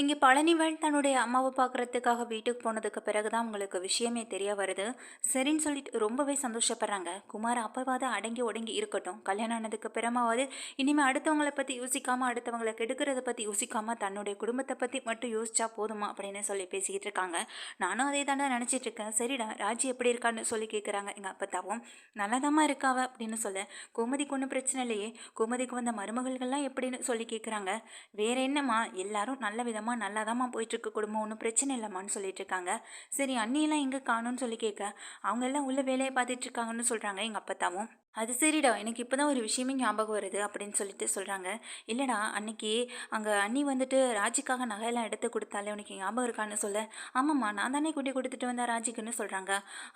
இங்கே பழனிவேல் தன்னுடைய அம்மாவை பார்க்குறதுக்காக வீட்டுக்கு போனதுக்கு பிறகு தான் உங்களுக்கு விஷயமே தெரிய வருது. சரின்னு சொல்லிட்டு ரொம்பவே சந்தோஷப்படுறாங்க. குமார் அப்போவாது அடங்கி ஒடங்கி இருக்கட்டும். கல்யாணம் ஆனதுக்கு பிறமாவது இனிமேல் அடுத்தவங்களை பற்றி யோசிக்காமல் அடுத்தவங்களை கெடுக்கிறத பற்றி யோசிக்காமல் தன்னுடைய குடும்பத்தை பற்றி மட்டும் யோசிச்சா போதுமா அப்படின்னு சொல்லி பேசிக்கிட்டு இருக்காங்க. நானும் அதே தானே நினச்சிட்டு இருக்கேன். சரிடா ராஜி எப்படி இருக்கான்னு சொல்லி கேட்குறாங்க எங்கள் அப்பத்தாவும் நல்லதாம்மா இருக்காவ அப்படின்னு சொல்ல கோமதிக்கு ஒன்றும் பிரச்சனை இல்லையே. கோமதிக்கு வந்த மருமகள்கள்லாம் எப்படின்னு சொல்லி கேட்குறாங்க வேற என்னம்மா? எல்லாரும் நல்ல விதமாக நல்லாதாம்மா போயிட்டுருக்கு குடும்பம் ஒன்றும் பிரச்சனை இல்லைம்மான்னு சொல்லிட்டு இருக்காங்க சரி அண்ணியெல்லாம் எங்கே காணும்னு சொல்லி கேட்க அவங்க எல்லாம் உள்ள வேலையை பார்த்துட்டு இருக்காங்கன்னு சொல்கிறாங்க எங்கள் அப்பத்தாவும். அது சரிடா எனக்கு இப்போ தான் ஒரு விஷயமே ஞாபகம் வருது அப்படின்னு சொல்லிட்டு சொல்கிறாங்க இல்லைடா அன்னைக்கு அங்கே அண்ணி வந்துட்டு ராஜிக்காக நகையெல்லாம் எடுத்து கொடுத்தாலே உனக்கு ஞாபகம் இருக்கான்னு சொல்ல. ஆமாம்மா நான் தானே கூட்டி கொடுத்துட்டு வந்தேன் ராஜிக்குன்னு சொல்கிறாங்க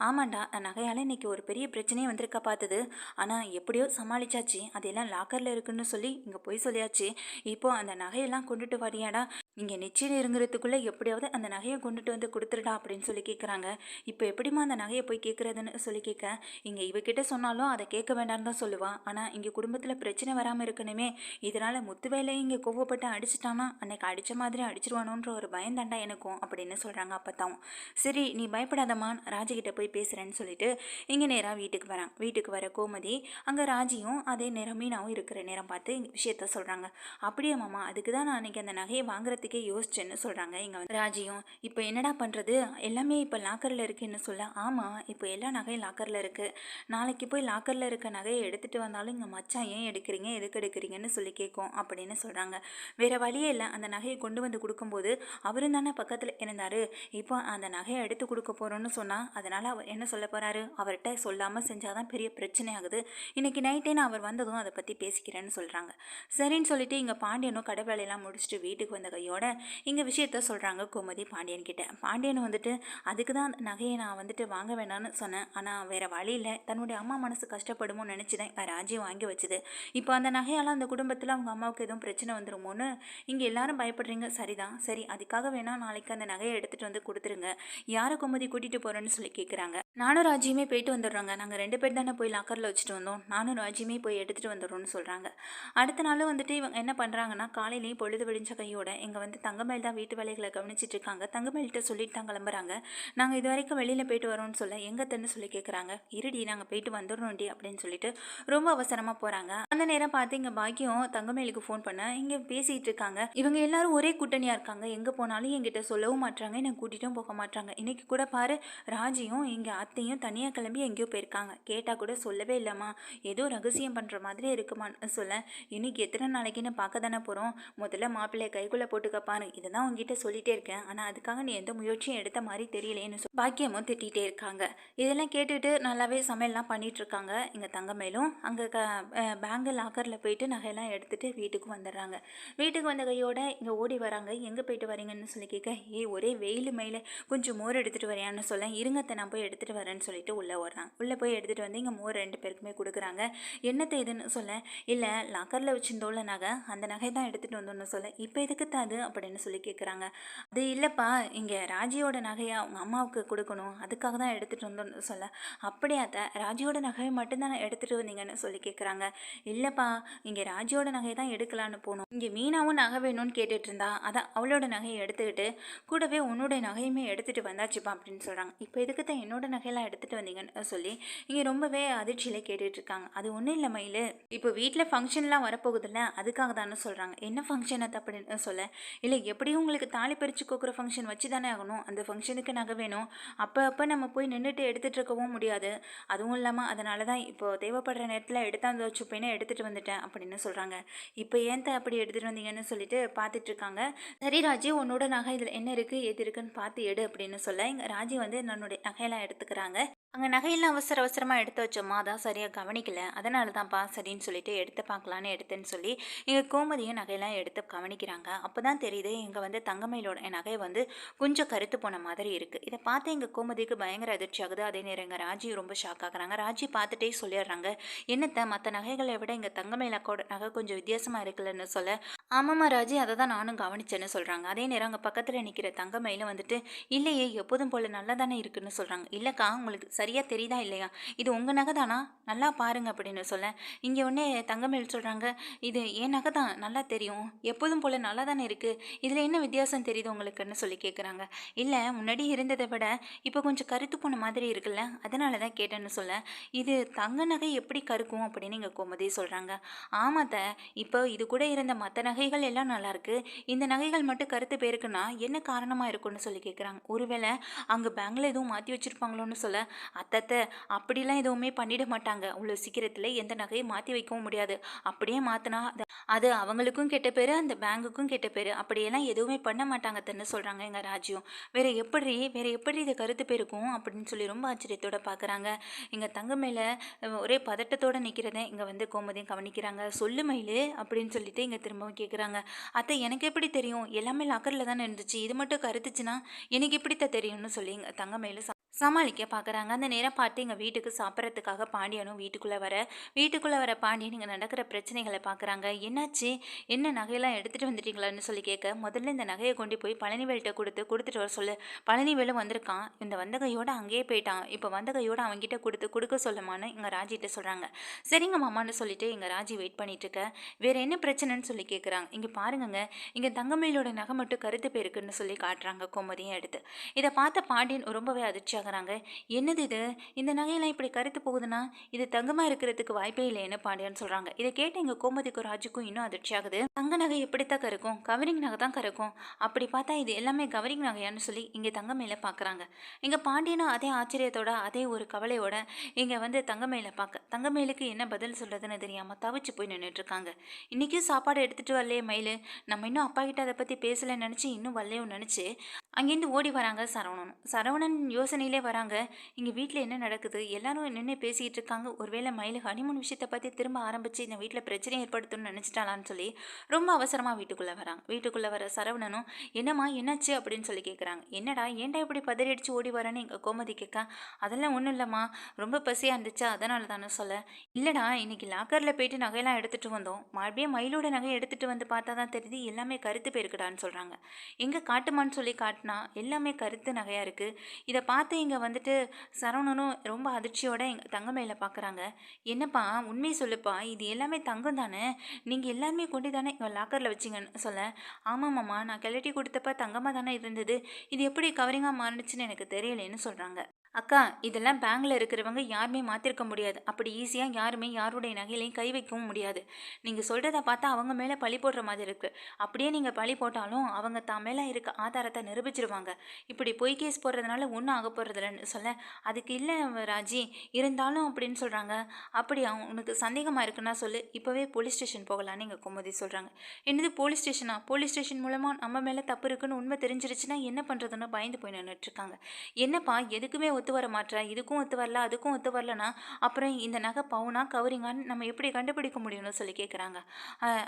ஆமாண்டா அந்த நகையால் இன்னைக்கு ஒரு பெரிய பிரச்சனையே வந்திருக்க பார்த்தது ஆனால் எப்படியோ சமாளிச்சாச்சு. அதெல்லாம் லாக்கரில் இருக்குன்னு சொல்லி இங்கே போய் சொல்லியாச்சு. இப்போ அந்த நகையெல்லாம் கொண்டுட்டு வரியாடா இங்கே நிச்சயம் இருங்கிறதுக்குள்ளே எப்படியாவது அந்த நகையை கொண்டுட்டு வந்து கொடுத்துருடா அப்படின்னு சொல்லி கேட்குறாங்க இப்போ எப்படிம்மா அந்த நகையை போய் கேட்குறதுன்னு சொல்லி கேட்க இங்கே இவகிட்ட சொன்னாலும் அதை கேட்க வேண்டாம்னு தான் சொல்லுவான் ஆனால் இங்கே குடும்பத்தில் பிரச்சனை வராமல் இருக்கணுமே. இதனால் முத்து வேலையை இங்கே கோவப்பட்டு அடிச்சிட்டானா அன்னைக்கு அடித்த மாதிரி அடிச்சிருவானோன்ற ஒரு பயந்தாண்டா எனக்கும் அப்படின்னு சொல்கிறாங்க அப்பத்தான் சரி நீ பயப்படாதம்மா ராஜிக்கிட்ட போய் பேசுகிறேன்னு சொல்லிட்டு இங்கே நேராக வீட்டுக்கு வரான். வீட்டுக்கு வர கோமதி அங்கே ராஜியும் அதே நேரம் மீனாவும் இருக்கிற நேரம் பார்த்து விஷயத்த சொல்கிறாங்க அப்படியே மாமா அதுக்கு தான் நான் அன்றைக்கி அந்த நகையை வாங்குறதுக்கு யோசிச்சேன்னு சொல்கிறாங்க இங்கே வந்து ராஜியும் இப்போ என்னடா பண்ணுறது எல்லாமே இப்போ லாக்கரில் இருக்குன்னு சொல்ல. ஆமாம் இப்போ எல்லா நகையும் லாக்கரில் இருக்குது நாளைக்கு போய் லாக்கரில் இருக்க நகையை எடுத்துகிட்டு வந்தாலும் இங்கே மச்சான் ஏன் எடுக்கிறீங்க? எதுக்கு எடுக்கிறீங்கன்னு சொல்லி கேட்கும் அப்படின்னு சொல்கிறாங்க வேறு வழியே இல்லை. அந்த நகையை கொண்டு வந்து கொடுக்கும்போது அவரும் தானே பக்கத்தில் இருந்தார். இப்போ அந்த நகையை எடுத்து கொடுக்க போகிறோன்னு சொன்னால் அதனால் அவர் என்ன சொல்ல போகிறாரு அவர்கிட்ட சொல்லாமல் செஞ்சால் தான் பெரிய பிரச்சனை ஆகுது. இன்றைக்கி நைட்டே நான் அவர் வந்ததும் அதை பற்றி பேசிக்கிறேன்னு சொல்கிறாங்க சரின்னு சொல்லிட்டு இங்கே பாண்டியனும் கடை வேலையெல்லாம் முடிச்சுட்டு வீட்டுக்கு வந்த கையோட இங்கே விஷயத்த சொல்கிறாங்க கோமதி பாண்டியன் கிட்ட. பாண்டியன் வந்துட்டு அதுக்கு தான் அந்த நகையை நான் வந்துட்டு வாங்க வேணாம்னு சொன்னேன். ஆனால் வேறு வழியில் தன்னுடைய அம்மா மனசு கஷ்டப்படுமோ நினச்சி தான் ராஜ்யம் வாங்கி வச்சுது. இப்போ அந்த நகையால் அந்த குடும்பத்தில் அவங்க அம்மாவுக்கு எதுவும் பிரச்சனை வந்துருமோன்னு இங்கே எல்லாரும் பயப்படுறீங்க. சரிதான். சரி அதுக்காக வேணால் நாளைக்கு அந்த நகையை எடுத்துகிட்டு வந்து கொடுத்துருங்க. யாரை கோமதி கூட்டிகிட்டு போகிறேன்னு சொல்லி கேட்குறாங்க நானும் ராஜ்யமே போயிட்டு வந்துடுறோங்க. நாங்கள் ரெண்டு பேர் தானே போய் லாக்கரில் வச்சுட்டு வந்தோம். நானும் ராஜ்யமே போய் எடுத்துகிட்டு வந்துடுறோம்னு சொல்கிறாங்க அடுத்த நாளும் வந்துட்டு இவங்க என்ன பண்ணுறாங்கன்னா காலையிலேயும் பொழுது விடிஞ்ச கையோட இங்கே வந்து தங்கமேல் தான் வீட்டு வேலைகளை கவனிச்சிட்டு இருக்காங்க தங்கமேல்கிட்ட சொல்லிட்டு தான் கிளம்புறாங்க. நாங்கள் இது வரைக்கும் வெளியில் போயிட்டு வரோம்னு சொல்ல எங்கத்தன்னு சொல்லி கேட்குறாங்க இருடி நாங்கள் போயிட்டு வந்துடுறோம்டி அப்படின்னு சொல்லிட்டு ரொம்ப அவசரமாக போகிறாங்க அந்த நேரம் பார்த்து இங்கே பாக்கியம் தங்கமேலுக்கு ஃபோன் பண்ண இங்கே பேசிகிட்டு இருக்காங்க இவங்க எல்லாரும் ஒரே கூட்டணியாக இருக்காங்க. எங்கே போனாலும் என்கிட்ட சொல்லவும் மாட்றாங்க. என்னை கூட்டிட்டும் போக மாட்டாங்க இன்றைக்கி கூட பாரு ராஜியும் இங்கே அத்தையும் தனியாக கிளம்பி எங்கேயோ போயிருக்காங்க. கேட்டால் கூட சொல்லவே இல்லைம்மா. ஏதோ ரகசியம் பண்ணுற மாதிரி இருக்குமான்னு சொல்ல இன்னைக்கு எத்தனை நாளைக்குன்னு பார்க்க தானே போகிறோம் முதல்ல மாப்பிள்ளையை கைக்குள்ளே பாரு இதை தான் உங்ககிட்ட சொல்லிட்டே இருக்கேன். ஆனால் அதுக்காக நீ எந்த முயற்சியும் எடுத்த மாதிரி தெரியலேன்னு சொல் பாக்கியமும் திட்டிகிட்டே இருக்காங்க. இதெல்லாம் கேட்டுட்டு நல்லாவே சமையல்லாம் பண்ணிட்டு இருக்காங்க. இங்கே தங்கமேலும் அங்கே க பேங்கு லாக்கரில் போயிட்டு நகையெல்லாம் எடுத்துட்டு வீட்டுக்கு வந்துடுறாங்க. வீட்டுக்கு வந்த கையோட இங்கே ஓடி வராங்க. எங்கே போயிட்டு வரீங்கன்னு சொல்லி கேட்க ஏ ஒரே வெயில் மேலே கொஞ்சம் மோர் எடுத்துகிட்டு வரையான்னு சொல்ல. இருங்கத்தை நான் போய் எடுத்துகிட்டு வரேன்னு சொல்லிட்டு உள்ளே ஓடுறாங்க. உள்ளே போய் எடுத்துகிட்டு வந்து இங்கே மோர் ரெண்டு பேருக்குமே கொடுக்குறாங்க. என்னத்தை இதுன்னு சொல்ல இல்லை லாக்கரில் வச்சிருந்தோம்ல நகை. அந்த நகை தான் எடுத்துகிட்டு வந்தோன்னு சொல்ல. இப்போ எதுக்கு அது? அப்படின்னு சொல்லி கேட்குறாங்க அது இல்லைப்பா இங்கே ராஜியோட நகையை அவங்க அம்மாவுக்கு கொடுக்கணும். அதுக்காக தான் எடுத்துகிட்டு வந்தோன்னு சொல்ல. அப்படியாத்த ராஜியோட நகையை மட்டும்தான் எடுத்துகிட்டு வந்தீங்கன்னு சொல்லி கேட்குறாங்க இல்லைப்பா இங்கே ராஜியோட நகையை தான் எடுக்கலான்னு போனோம். இங்கே மீனாவும் நகை வேணும்னு கேட்டுட்டு இருந்தா. அதான் அவளோட நகையை எடுத்துக்கிட்டு கூடவே உன்னோட நகையுமே எடுத்துகிட்டு வந்தாச்சுப்பா அப்படின்னு சொல்கிறாங்க இப்போ எதுக்கு தான் என்னோட நகையெல்லாம் எடுத்துகிட்டு வந்தீங்கன்னு சொல்லி இங்கே ரொம்பவே அதிர்ச்சியில் கேட்டுகிட்டு இருக்காங்க. அது ஒன்றும் இல்லை மயில். இப்போ வீட்டில் ஃபங்க்ஷன்லாம் வரப்போகுதுல்ல அதுக்காக தானே சொல்கிறாங்க என்ன ஃபங்க்ஷன் அது அப்படின்னு சொல்ல? இல்லை எப்படியும் உங்களுக்கு தாலி பறித்து கோக்குற ஃபங்க்ஷன் வச்சு தானே ஆகணும்? அந்த ஃபங்க்ஷனுக்கு நகை வேணும். அப்போ அப்போ நம்ம போய் நின்றுட்டு எடுத்துகிட்டு இருக்கவும் முடியாது. அதுவும் இல்லாமல் அதனால தான் இப்போ தேவைப்படுற நேரத்தில் எடுத்தாந்து வச்சுப்பேனே எடுத்துகிட்டு வந்துட்டேன் அப்படின்னு சொல்கிறாங்க இப்போ ஏன் தான் அப்படி எடுத்துகிட்டு வந்தீங்கன்னு சொல்லிட்டு பார்த்துட்ருக்காங்க சரி ராஜி உன்னோட நகை இதில் என்ன இருக்குது எது இருக்குன்னு பார்த்து எடு அப்படின்னு சொல்ல இங்கே ராஜி வந்து என்னுடைய நகையெல்லாம் எடுத்துக்கிறாங்க. அங்கே நகையெல்லாம் அவசர அவசரமாக எடுத்து வச்சோம்மா அதான் சரியாக கவனிக்கல. அதனால தான்ப்பா சரின்னு சொல்லிட்டு எடுத்து பார்க்கலான்னு எடுத்தேன்னு சொல்லி எங்கள் கோமதியும் நகையெல்லாம் எடுத்து கவனிக்கிறாங்க. அப்போ தான் தெரியுது இங்கே வந்து தங்கமயிலோட நகை வந்து கொஞ்சம் கருத்து போன மாதிரி இருக்குது இதை பார்த்து எங்கள் கோமதிக்கு பயங்கர அதிர்ச்சி ஆகுது. அதே நேரம் எங்கள் ராஜி ரொம்ப ஷாக் ஆகுறாங்க. ராஜி பார்த்துட்டே சொல்லிடுறாங்க என்னத்தை மற்ற நகைகளை விட எங்கள் தங்கமயில கூட நகை கொஞ்சம் வித்தியாசமாக இருக்குல்லன்னு சொல்ல ஆமாம்மா ராஜி அதை தான் நானும் கவனிச்சேன்னு சொல்கிறாங்க அதே நேரம் அங்கே பக்கத்தில் நிற்கிற தங்கமயிலும் வந்துட்டு இல்லையே எப்போதும் போல் நல்லா தானே இருக்குன்னு சொல்கிறாங்க இல்லைக்கா உங்களுக்கு சரியாக தெரியுதா இல்லையா? இது உங்கள் நகை தானா? நல்லா பாருங்க அப்படின்னு சொல்ல இங்கே உடனே தங்கமயில் சொல்கிறாங்க இது என் நகை தான் நல்லா தெரியும். எப்போதும் போல் நல்லா தானே இருக்குது இதில் என்ன வித்தியாசம் தெரியுது உங்களுக்குன்னு சொல்லி கேட்குறாங்க இல்லை முன்னாடி இருந்ததை விட இப்போ கொஞ்சம் கருத்து போன மாதிரி இருக்குல்ல அதனால தான் கேட்டேன்னு சொல்ல இது தங்க நகை எப்படி கருக்கும்? அப்படின்னு இங்கே கோமதி சொல்கிறாங்க ஆமாத்த இப்போ இது கூட இருந்த மற்ற நகைகள் எல்லாம் நல்லாயிருக்கு இந்த நகைகள் மட்டும் கருத்து பேருக்குன்னா என்ன காரணமாக இருக்கும்னு சொல்லி கேட்குறாங்க ஒருவேளை அங்கே பேங்கில் எதுவும் மாற்றி வச்சுருப்பாங்களோன்னு சொல்ல அத்தத்தை அப்படிலாம் எதுவுமே பண்ணிட மாட்டாங்க. அவ்வளோ சீக்கிரத்தில் எந்த நகையும் மாற்றி வைக்கவும் முடியாது. அப்படியே மாற்றினா அது அவங்களுக்கும் கெட்ட பேர் அந்த பேங்குக்கும் கெட்ட பேர். அப்படியெல்லாம் எதுவுமே பண்ண மாட்டாங்க தன்னு சொல்கிறாங்க எங்கள் ராஜ்யம். வேறு எப்படி வேறு எப்படி இது கருத்து பேருக்கும் அப்படின்னு சொல்லி ரொம்ப ஆச்சரியத்தோடு பார்க்குறாங்க எங்கள் தங்க மேலே ஒரே பதட்டத்தோடு நிற்கிறத இங்கே வந்து கோமதியும் கவனிக்கிறாங்க. சொல்லு மயில் அப்படின்னு சொல்லிட்டு இங்கே திரும்பவும் கேட்க கேட்குறாங்க அத்தை எனக்கு எப்படி தெரியும்? எல்லாமே லாக்கரில் தானே இருந்துச்சு. இது மட்டும் கருத்துச்சுன்னா எனக்கு எப்படித்த தெரியும்னு சொல்லி இங்கே சமாளிக்க பார்க்குறாங்க அந்த நேரம் பார்த்து எங்கள் வீட்டுக்கு சாப்பிட்றதுக்காக பாண்டியனும் வீட்டுக்குள்ளே வர வீட்டுக்குள்ளே வர பாண்டியன் இங்கே நடக்கிற பிரச்சனைகளை பார்க்குறாங்க என்னாச்சு? என்ன நகையெல்லாம் எடுத்துகிட்டு வந்துட்டீங்களான்னு சொல்லி கேட்க முதல்ல இந்த நகையை கொண்டு போய் பழனிவேல்கிட்ட கொடுத்து கொடுத்துட்டு வர சொல்லு. பழனிவேலும் வந்திருக்கான். இந்த வந்த கையோடு அங்கேயே போயிட்டான். இப்போ வந்த கையோடு அவங்ககிட்ட கொடுத்து கொடுக்க சொல்லுமான்னு எங்கள் ராஜிகிட்ட சொல்கிறாங்க சரிங்க மாமான்னு சொல்லிட்டு எங்கள் ராஜி வெயிட் பண்ணிகிட்டு இருக்க. வேறு என்ன பிரச்சனைன்னு சொல்லி கேட்குறாங்க இங்கே பாருங்கங்க. இங்கே தங்கமயிலோட நகை மட்டும் கருத்து பேருக்குன்னு சொல்லி காட்டுறாங்க கோமதியும் எடுத்து இதை பார்த்த பாண்டியன் ரொம்பவே அதிர்ச்சியாக அதிர்ச்சியாகிறாங்க என்னது இது? இந்த நகையெல்லாம் இப்படி கருத்து போகுதுன்னா இது தங்கமாக இருக்கிறதுக்கு வாய்ப்பே இல்லைன்னு பாண்டியான்னு சொல்கிறாங்க இதை கேட்டு எங்கள் கோமதிக்கும் ராஜுக்கும் இன்னும் அதிர்ச்சியாகுது தங்க நகை எப்படித்தான் கருக்கும் கவரிங் நகை தான் கறக்கும். அப்படி பார்த்தா இது எல்லாமே கவரிங் நகையான்னு சொல்லி இங்கே தங்கமையில் பார்க்குறாங்க இங்கே பாண்டியனும் அதே ஆச்சரியத்தோட அதே ஒரு கவலையோட இங்கே வந்து தங்கமையில் பார்க்க தங்கமேலுக்கு என்ன பதில் சொல்கிறதுன்னு தெரியாமல் தவிச்சு போய் நின்றுட்டுருக்காங்க இன்றைக்கும் சாப்பாடு எடுத்துகிட்டு வரலையே மயிலு. நம்ம இன்னும் அப்பா கிட்ட அதை பற்றி பேசலைன்னு நினச்சி இன்னும் வரலையும் நினச்சி அங்கேருந்து ஓடி வராங்க சரவணன். சரவணன் யோசனையிலே வராங்க இங்கே வீட்டில் என்ன நடக்குது? எல்லாரும் நின்று பேசிகிட்டு இருக்காங்க ஒருவேளை மயிலு ஹனிமூன் விஷயத்தை பற்றி திரும்ப ஆரம்பித்து இந்த வீட்டில் பிரச்சனை ஏற்படுத்தணும்னு நினச்சிட்டாலான்னு சொல்லி ரொம்ப அவசரமாக வீட்டுக்குள்ளே வராங்க. வீட்டுக்குள்ளே வர சரவணனும் என்னம்மா என்னாச்சு? அப்படின்னு சொல்லி கேட்குறாங்க என்னடா ஏன்டா இப்படி பதறி அடித்து ஓடி வரேன்னு எங்கள் கோமதி கேட்க அதெல்லாம் ஒன்றும் இல்லைம்மா. ரொம்ப பசியாக இருந்துச்சு. அதனால தானே சொல்ல. இல்லைடா இன்னைக்கு லாக்கரில் போயிட்டு நகையெல்லாம் எடுத்துகிட்டு வந்தோம். மறுபடியும் மயிலோட நகை எடுத்துகிட்டு வந்து பார்த்தா தான் தெரியுது எல்லாமே கருத்து போயிருக்குடான்னு சொல்கிறாங்க எங்கே காட்டுமான்னு சொல்லி காட்டினா எல்லாமே கருத்து நகையாக இருக்குது இதை பார்த்து இங்கே வந்துட்டு சரவணனும் ரொம்ப அதிர்ச்சியோட எங்கள் தங்க மேலே பார்க்குறாங்க என்னப்பா உண்மையை சொல்லுப்பா இது எல்லாமே தங்கம் தானே? நீங்கள் எல்லாமே கொண்டு தானே இவன் லாக்கரில் வச்சிங்கன்னு சொல்ல? ஆமாம்மாம்மா நான் கிளட்டி கொடுத்தப்ப தங்கமாக தானே இருந்தது. இது எப்படி கவரிங்காக மாறுனுச்சுன்னு எனக்கு தெரியலேன்னு சொல்கிறாங்க அக்கா இதெல்லாம் பேங்கில் இருக்கிறவங்க யாருமே மாற்றிருக்க முடியாது. அப்படி ஈஸியாக யாருமே யாருடைய நகையிலையும் கை வைக்கவும் முடியாது. நீங்கள் சொல்கிறத பார்த்தா அவங்க மேலே பழி போடுற மாதிரி இருக்குது அப்படியே நீங்கள் பழி போட்டாலும் அவங்க தான் மேலே இருக்க ஆதாரத்தை நிரூபிச்சிருவாங்க. இப்படி பொய் கேஸ் போடுறதுனால ஒன்றும் ஆக போகிறதில்லன்னு சொல்ல அதுக்கு இல்லை ராஜி இருந்தாலும் அப்படின்னு சொல்கிறாங்க அப்படி உனக்கு சந்தேகமாக இருக்குன்னா சொல்லு. இப்போவே போலீஸ் ஸ்டேஷன் போகலான்னு எங்கள் குமுதி சொல்கிறாங்க என்னது போலீஸ் ஸ்டேஷனா? போலீஸ் ஸ்டேஷன் மூலமாக நம்ம மேலே தப்பு இருக்குன்னு உண்மை தெரிஞ்சிருச்சுன்னா என்ன பண்ணுறதுன்னு பயந்து போய் நின்றுட்டுருக்காங்க என்னப்பா எதுக்குமே ஒத்து ஒத்து வர மாட்டா இதுக்கும் ஒத்து வரல அதுக்கும் ஒத்து வரலனா அப்புறம் இந்த நகை பவுனா கவரிங்கான்னு நம்ம எப்படி கண்டுபிடிக்க முடியும்னு சொல்லி கேட்குறாங்க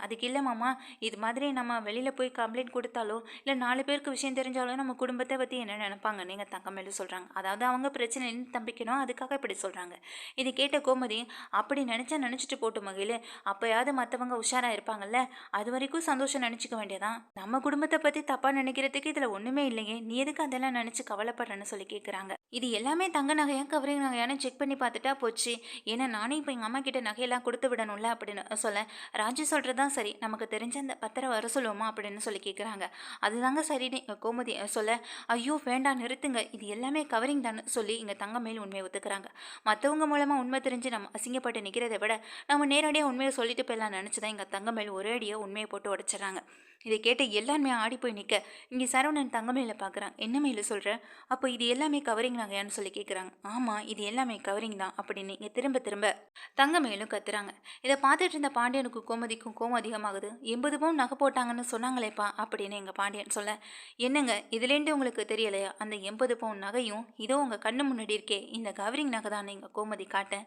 அதுக்கு இல்லை மாமா இது மாதிரி நம்ம வெளியில் போய் கம்ப்ளைண்ட் கொடுத்தாலோ இல்லை நாலு பேருக்கு விஷயம் தெரிஞ்சாலோ நம்ம குடும்பத்தை பற்றி என்ன நினைப்பாங்க? நீங்கள் தங்கமேலு சொல்கிறாங்க அதாவது அவங்க பிரச்சனை தம்பிக்கணும் அதுக்காக இப்படி சொல்கிறாங்க இது கேட்ட கோமதி அப்படி நினச்சா நினச்சிட்டு போட்டு மகிழ். அப்போயாவது மற்றவங்க உஷாராக இருப்பாங்கல்ல அது வரைக்கும் சந்தோஷம் நினச்சிக்க வேண்டியதான் நம்ம குடும்பத்தை பற்றி தப்பாக நினைக்கிறதுக்கு இதில் ஒன்றுமே இல்லையே நீ எதுக்கு அதெல்லாம் நினச்சி கவலைப்படுறேன்னு சொல்லி கேட்குறாங்க இது எல்லாமே தங்க நகையாக கவரிங் நகையான செக் பண்ணி பார்த்துட்டா போச்சு. ஏன்னா நானே இப்போ எங்கள் அம்மா கிட்ட நகையெல்லாம் கொடுத்து விடணும்ல அப்படின்னு சொல்ல ராஜு சொல்கிறது தான் சரி. நமக்கு தெரிஞ்ச அந்த பத்திரம் வர சொல்லுவோமா அப்படின்னு சொல்லி கேட்குறாங்க அதுதாங்க சரின்னு எங்கள் கோமதி சொல்ல ஐயோ வேண்டாம் நிறுத்துங்க. இது எல்லாமே கவரிங் தான் சொல்லி இங்கே தங்க மேல் உண்மையை ஒத்துக்கிறாங்க. மற்றவங்க மூலமாக உண்மை தெரிஞ்சு நம்ம அசிங்கப்பட்டு நிற்கிறத விட நம்ம நேரடியாக உண்மையை சொல்லிட்டு போயிடலாம் நினச்சி தான் எங்கள் தங்க மேல் ஒரே அடியாக உண்மையை போட்டு உடச்சிட்றாங்க. இதை கேட்டு எல்லாருமே ஆடி போய் நிற்க இங்கே சரவணன் தங்கமேல பார்க்குறான் என்ன மேல சொல்கிற அப்போ இது எல்லாமே கவரிங் நகையான்னு சொல்லி கேட்குறாங்க ஆமாம் இது எல்லாமே கவரிங் தான் அப்படின்னு இங்கே திரும்ப திரும்ப தங்கமேலும் கத்துறாங்க. இதை பார்த்துட்டு இருந்த பாண்டியனுக்கும் கோமதிக்கும் கோம அதிகமாகுது. எண்பது பவுன் நகை போட்டாங்கன்னு சொன்னாங்களேப்பா அப்படின்னு எங்கள் பாண்டியன் சொல்ல. என்னங்க இதுலேருந்து உங்களுக்கு தெரியலையா? அந்த எண்பது பவுன் நகையும் இதோ உங்கள் கண்ணு முன்னாடி இருக்கே. இந்த கவரிங் நகை தான் எங்கள் கோமதி காட்டேன்.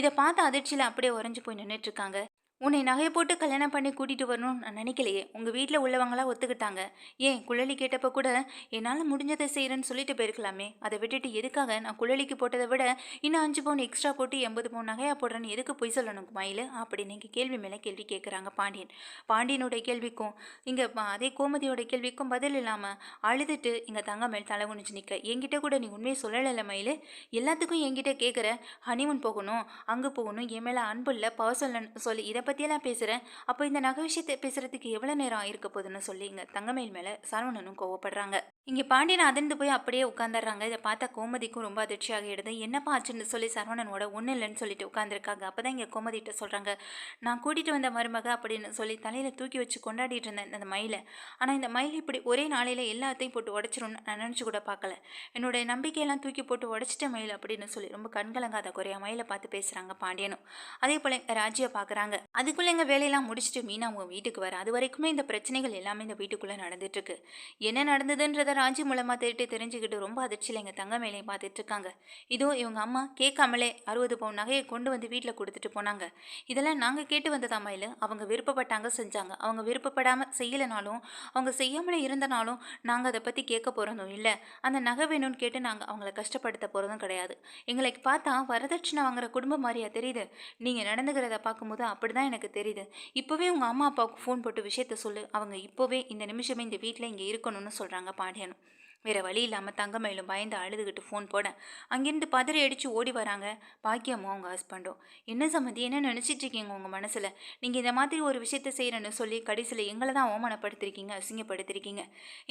இதை பார்த்து அதிர்ச்சியில் அப்படியே உறைஞ்சு போய் நின்றுட்டு இருக்காங்க. உன்னை நகை போட்டு கல்யாணம் பண்ணி கூட்டிகிட்டு வரணும்னு நான் நினைக்கலையே. உங்கள் வீட்டில் உள்ளவங்களாம் ஒத்துக்கிட்டாங்க. ஏன் குழலி கேட்டப்போ கூட என்னால் முடிஞ்சதை செய்கிறேன்னு சொல்லிட்டு போயிருக்கலாமே. அதை விட்டுட்டு எதுக்காக நான் குழலிக்கு போட்டதை விட இன்னும் அஞ்சு பவுன் எக்ஸ்ட்ரா போட்டு எண்பது பவுன் நகையாக போடுறேன்னு எதுக்கு பொய் சொல்லணும் மயில் அப்படின்னு இங்கே கேள்வி மேலே கேள்வி கேட்குறாங்க பாண்டியன். பாண்டியனுடைய கேள்விக்கும் இங்கே அதே கோமதியோட கேள்விக்கும் பதில் இல்லாமல் அழுதுட்டு இங்கே தங்க மேல் தலை குனிச்சு நிற்க என்கிட்ட கூட நீ உண்மையை சொல்லலை மயில்? எல்லாத்துக்கும் என்கிட்ட கேட்குற ஹனிமூன் போகணும் அங்கே போகணும் என் மேலே அன்பு இல்லை பவர் சொல்ல சொல்லி இதை பற்றியெல்லாம் பேசுகிறேன் அப்போ இந்த நகை விஷயத்தை பேசுகிறதுக்கு எவ்வளோ நேரம் இருக்க போகுதுன்னு சொல்லிங்க. தங்கமேல் மேலே சரவணனும் கோவப்படுறாங்க. இங்கே பாண்டியன் அதிர்ந்து போய் அப்படியே உட்காந்துடுறாங்க இதை பார்த்தா கோமதிக்கும் ரொம்ப அதிர்ச்சியாகிடுது என்னப்பா ஆச்சுன்னு சொல்லி சரவணனோட ஒன்றும் இல்லைன்னு சொல்லிட்டு உட்காந்துருக்காங்க அப்போ தான் இங்கே கோமதிகிட்ட சொல்கிறாங்க நான் கூட்டிகிட்டு வந்த மருமக அப்படின்னு சொல்லி தலையில் தூக்கி வச்சு கொண்டாடிட்டு இருந்தேன் அந்த மயிலை. ஆனால் இந்த மயில் இப்படி ஒரே நாளையில் எல்லாத்தையும் போட்டு உடச்சிரும்னு நான் நினச்சி கூட பார்க்கல. என்னுடைய நம்பிக்கையெல்லாம் தூக்கி போட்டு உடச்சிட்ட மயில் அப்படின்னு சொல்லி ரொம்ப கண்கலங்காத குறையா மயிலை பார்த்து பேசுகிறாங்க பாண்டியனும். அதே போல் ராஜியை பார்க்குறாங்க அதுக்குள்ளே எங்கள் வேலையெல்லாம் முடிச்சுட்டு மீனா அவங்க வீட்டுக்கு வர. அது வரைக்குமே இந்த பிரச்சனைகள் எல்லாமே இந்த வீட்டுக்குள்ளே நடந்துட்டுருக்கு என்ன நடந்ததுன்றதை ராஜி மூலமாக தேட்டு தெரிஞ்சுக்கிட்டு ரொம்ப அதிர்ச்சியில் எங்கள் தங்க மேலையும் இதோ இவங்க அம்மா கேட்காமலே அறுபது பவுன் நகையை கொண்டு வந்து வீட்டில் கொடுத்துட்டு போனாங்க. இதெல்லாம் நாங்கள் கேட்டு வந்ததா மயில்? அவங்க விருப்பப்பட்டாங்க செஞ்சாங்க. அவங்க விருப்பப்படாமல் செய்யலைனாலும் அவங்க செய்யாமலே இருந்தனாலும் நாங்கள் அதை பற்றி கேட்க போகிறதும் இல்லை. அந்த நகை வேணும்னு கேட்டு நாங்கள் அவங்கள கஷ்டப்படுத்த போகிறதும் கிடையாது. எங்களை பார்த்தா வரதட்சணை வாங்குற குடும்பம் மாதிரியா தெரியுது. நீங்கள் நடந்துக்கிறத பார்க்கும்போது அப்படி தான் எனக்கு தெரியுது. இப்போவே உங்கள் அம்மா அப்பாவுக்கு ஃபோன் போட்டு விஷயத்த சொல்லு. அவங்க இப்போவே இந்த நிமிஷமே இந்த வீட்டில் இங்கே இருக்கணும்னு சொல்கிறாங்க பாண்டியனும் வேறு வழி இல்லாமல் தங்கமயிலும் பயந்து அழுதுகிட்டு ஃபோன் போட. அங்கேருந்து பதறி அடித்து ஓடி வராங்க. பாக்கியம்மா அவங்க ஹஸ்பண்டும் என்ன சம்மதி என்ன நினச்சிட்டு இருக்கீங்க உங்கள் மனசில்? நீங்கள் இந்த மாதிரி ஒரு விஷயத்த செய்கிறேன்னு சொல்லி கடைசியில் எங்களை தான் ஓமானப்படுத்திருக்கீங்க அசிங்கப்படுத்திருக்கீங்க.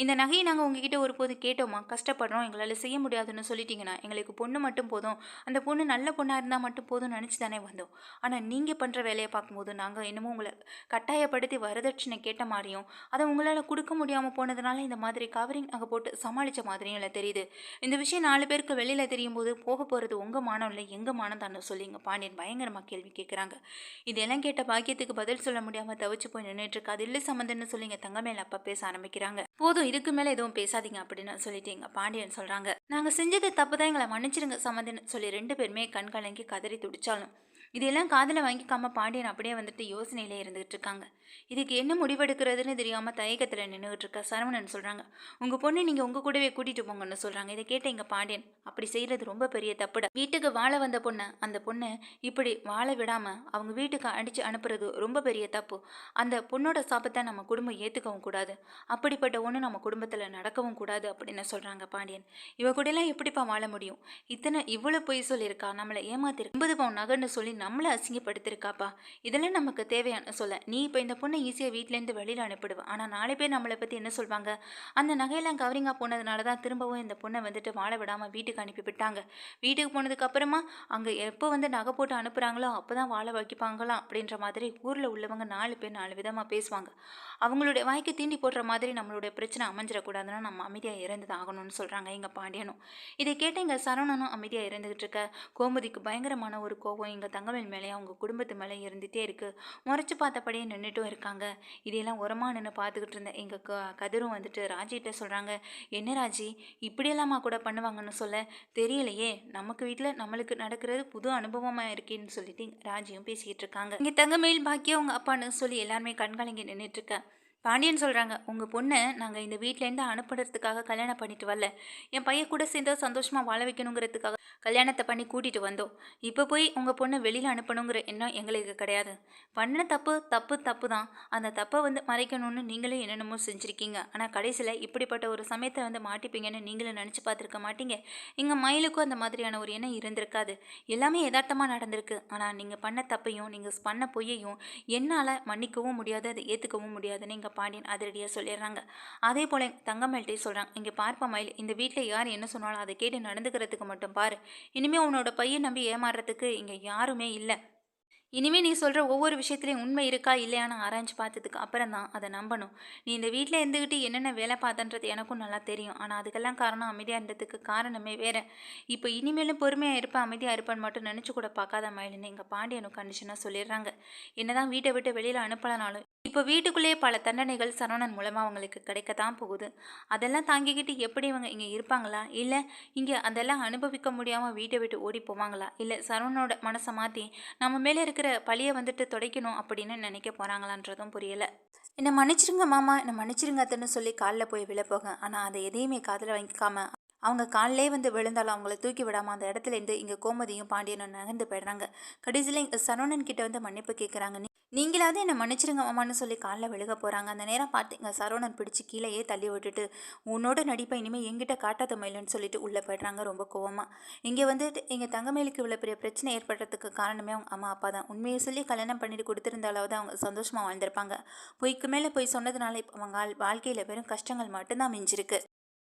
இந்த நகையை நாங்கள் உங்ககிட்ட ஒரு போது கேட்டோமா? கஷ்டப்படுறோம் எங்களால் செய்ய முடியாதுன்னு சொல்லிட்டீங்கன்னா எங்களுக்கு பொண்ணு மட்டும் போதும். அந்த பொண்ணு நல்ல பொண்ணாக இருந்தால் மட்டும் போதும்னு நினச்சி தானே வந்தோம். ஆனால் நீங்கள் பண்ணுற வேலையை பார்க்கும்போது நாங்கள் என்னமோ உங்களை கட்டாயப்படுத்தி வரதட்சணை கேட்ட மாதிரியும் அதை உங்களால் கொடுக்க முடியாமல் போனதுனால இந்த மாதிரி கவரிங் அங்கே போட்டு சமாளி சமாளித்த மாதிரியும் இல்லை தெரியுது. இந்த விஷயம் நாலு பேருக்கு வெளியில் தெரியும் போது போக போகிறது உங்கள் மானம் இல்லை எங்கள் மானம் தானே சொல்லிங்க பாண்டியன் பயங்கரமாக கேள்வி கேட்குறாங்க இதெல்லாம் கேட்ட பாக்கியத்துக்கு பதில் சொல்ல முடியாமல் தவிச்சு போய் நின்றுட்டுருக்கு அது இல்லை சம்மந்தன்னு சொல்லிங்க தங்கமேல தங்க மேலே அப்பா பேச ஆரம்பிக்கிறாங்க. போதும் இதுக்கு மேலே எதுவும் பேசாதீங்க அப்படின்னு சொல்லிட்டு எங்கள் பாண்டியன் சொல்கிறாங்க நாங்கள் செஞ்சது தப்பு தான். எங்களை மன்னிச்சிருங்க சம்மந்தன்னு சொல்லி ரெண்டு பேருமே கண்கலங்கி கதறி துடிச்சாலும். இதெல்லாம் காதில் வாங்கிக்காம பாண்டியன் அப்படியே வந்துட்டு யோசனையிலே இருந்துகிட்டு இருக்காங்க இதுக்கு என்ன முடிவெடுக்கிறதுன்னு தெரியாமல் தயக்கத்தில் நின்றுகிட்டு இருக்க சரவணன் சொல்கிறாங்க உங்கள் பொண்ணு நீங்கள் உங்கள் கூடவே கூட்டிகிட்டு போங்கன்னு சொல்கிறாங்க இதை கேட்ட எங்கள் பாண்டியன் அப்படி செய்கிறது ரொம்ப பெரிய தப்புடா. வீட்டுக்கு வாழ வந்த பொண்ணை அந்த பொண்ணை இப்படி வாழ விடாமல் அவங்க வீட்டுக்கு அடித்து அனுப்புறது ரொம்ப பெரிய தப்பு. அந்த பொண்ணோட சாபத்தை நம்ம குடும்பம் ஏற்றுக்கவும் கூடாது. அப்படிப்பட்ட ஒன்று நம்ம குடும்பத்தில் நடக்கவும் கூடாது அப்படின்னு சொல்கிறாங்க பாண்டியன். இவ கூடலாம் எப்படிப்பா வாழ முடியும்? இத்தனை இவ்வளோ பொய் சொல்லியிருக்கா. நம்மளை ஏமாத்திரு. ஐம்பது பவுன் நகர்னு சொல்லி நம்மளை அசிங்கப்படுத்திருக்காப்பா? இதெல்லாம் நமக்கு தேவையான சொல்ல. நீ இப்போ இந்த பொண்ணை ஈஸியாக வீட்டிலேருந்து வெளியில் அனுப்பிடுவேன் ஆனால் நாலு பேர் நம்மளை பற்றி என்ன சொல்வாங்க? அந்த நகையெல்லாம் கவரிங்காக போனதுனால தான் திரும்பவும் இந்த பொண்ணை வந்துட்டு வாழ விடாமல் வீட்டுக்கு அனுப்பி விட்டாங்க. வீட்டுக்கு போனதுக்கப்புறமா அங்கே எப்போ வந்து நகை போட்டு அனுப்புகிறாங்களோ அப்போ தான் வாழ வைப்பாங்களாம் அப்படின்ற மாதிரி ஊரில் உள்ளவங்க நாலு பேர் நாலு விதமாக பேசுவாங்க. அவங்களுடைய வாய்க்கு தீண்டி போடுற மாதிரி நம்மளுடைய பிரச்சனை அமைஞ்சிடக்கூடாதுன்னா நம்ம அமைதியாக இறந்து ஆகணும்னு சொல்கிறாங்க எங்கள் பாண்டியனும். இதை கேட்டு எங்கள் சரவணனும் அமைதியாக இறந்துக்கிட்டு இருக்க. கோமதிக்கு பயங்கரமான ஒரு கோபம். எங்கள் தங்கவேல் மேலே அவங்க குடும்பத்து மேலே இருந்துகிட்டே இருக்குது முறைச்சி பார்த்தபடியே நின்றுட்டும் இருக்காங்க. இதையெல்லாம் உரமாக நின்று பார்த்துக்கிட்டு இருந்தேன் எங்கள் க கதிரும் வந்துட்டு ராஜிகிட்ட சொல்கிறாங்க என்ன ராஜி? இப்படியெல்லாமா கூட பண்ணுவாங்கன்னு சொல்ல? தெரியலையே. நமக்கு வீட்டில் நம்மளுக்கு நடக்கிறது புது அனுபவமாக இருக்கேன்னு சொல்லிட்டு ராஜியும் பேசிக்கிட்டு இருக்காங்க. இங்கே தங்கமேல் பாக்கியம் அவங்க அப்பான்னு சொல்லி எல்லாருமே கண்காலிங்க நின்றுட்டுருக்கேன் பாண்டியன் சொல்கிறாங்க உங்கள் பொண்ணை நாங்கள் இந்த வீட்டிலேருந்து அனுப்புறதுக்காக கல்யாணம் பண்ணிட்டு வரல. என் பையன் கூட சேர்ந்து சந்தோஷமாக வாழ வைக்கணுங்கிறதுக்காக கல்யாணத்தை பண்ணி கூட்டிகிட்டு வந்தோம். இப்போ போய் உங்கள் பொண்ணை வெளியில் அனுப்பணுங்கிற எண்ணம் எங்களுக்கு கிடையாது. பண்ண தப்பு தப்பு தப்பு தான். அந்த தப்பை வந்து மறைக்கணும்னு நீங்களும் என்னென்னமோ செஞ்சுருக்கீங்க. ஆனால் கடைசியில் இப்படிப்பட்ட ஒரு சமயத்தை வந்து மாட்டிப்பீங்கன்னு நீங்களும் நினச்சி பார்த்துருக்க மாட்டீங்க. எங்கள் மயிலுக்கும் அந்த மாதிரியான ஒரு எண்ணம் இருந்திருக்காது. எல்லாமே யதார்த்தமாக நடந்திருக்கு. ஆனால் நீங்கள் பண்ண தப்பையும் நீங்கள் பண்ண பொய்யையும் என்னால் மன்னிக்கவும் முடியாது அதை ஏற்றுக்கவும் முடியாது நீங்கள் பாண்டியன் அதிரடியாக சொல்லிடுறாங்க. அதே போல் தங்கமேல்ட்டே சொல்கிறாங்க இங்கே பார்ப்ப மயில் இந்த வீட்டில் யார் என்ன சொன்னாலும் அதை கேட்டு நடந்துக்கிறதுக்கு மட்டும் பாரு. இனிமேல் உன்னோட பையன் நம்பி ஏமாறுறதுக்கு இங்கே யாருமே இல்லை. இனிமேல் நீ சொல்கிற ஒவ்வொரு விஷயத்துலையும் உண்மை இருக்கா இல்லையான்னு ஆராய்ச்சி பார்த்ததுக்கு அப்புறம் தான் அதை நம்பணும். நீ இந்த வீட்டில் இருந்துக்கிட்டு என்னென்ன வேலை பார்த்தன்றது எனக்கும் நல்லா தெரியும். ஆனால் அதுக்கெல்லாம் காரணம் அமைதியாக இருந்ததுக்கு காரணமே வேறு. இப்போ இனிமேலும் பொறுமையாக இருப்பேன் அமைதியாக இருப்பேன்னு மட்டும் நினச்சி கூட பார்க்காத மயிலுன்னு எங்கள் பாண்டியனும் கண்டிஷனாக சொல்லிடுறாங்க. என்னதான் வீட்டை விட்டு வெளியில் அனுப்பலனாலும் இப்போ வீட்டுக்குள்ளேயே பல தண்டனைகள் சரவணன் மூலமாக அவங்களுக்கு கிடைக்க தான் போகுது. அதெல்லாம் தாங்கிக்கிட்டு எப்படி இவங்க இங்கே இருப்பாங்களா? இல்லை இங்கே அதெல்லாம் அனுபவிக்க முடியாமல் வீட்டை விட்டு ஓடி போவாங்களா? இல்லை சரவணனோட மனசை மாற்றி நம்ம மேலே இருக்கிற பழியை வந்துட்டு துடைக்கணும் அப்படின்னு நினைக்க போகிறாங்களான்றதும் புரியலை. என்னை மன்னிச்சிருங்க மாமா என்னை மன்னிச்சிருங்க அத்தன்னு சொல்லி காலில் போய் விழப்போங்க ஆனால் அதை எதையுமே காதில் வாங்கிக்காம அவங்க காலிலே வந்து விழுந்தாலும் அவங்கள தூக்கி விடாமல் அந்த இடத்துல இருந்து இங்கே கோமதியும் பாண்டியனும் நகர்ந்து போயிடுறாங்க. கடைசியில் சரவணன் கிட்ட வந்து மன்னிப்பு கேட்குறாங்க. நீ நீங்களாவது என்னை மன்னிச்சிருங்க மாமான்னு சொல்லி காலில் விழுக போகிறாங்க அந்த நேரம் பார்த்து இங்கே சரவணன் பிடிச்சி கீழேயே தள்ளி விட்டுட்டு உன்னோட நடிப்பை இனிமேல் எங்கிட்ட காட்டாத மயிலுன்னு சொல்லிட்டு உள்ளே போயிடுறாங்க ரொம்ப கோவமாக இங்கே வந்துட்டு எங்கள் தங்கமேலுக்கு இவ்வளோ பெரிய பிரச்சனை ஏற்படுறதுக்கு காரணமே அவங்க அம்மா அப்பா தான். உண்மையை சொல்லி கல்யாணம் பண்ணிட்டு கொடுத்துருந்தாலாவது அவங்க சந்தோஷமாக வாழ்ந்திருப்பாங்க. பொய்க்கு மேலே போய் சொன்னதுனால இப்போ அவங்க வாழ்க்கையில் வெறும் கஷ்டங்கள் மட்டும்தான் மிஞ்சிருக்கு.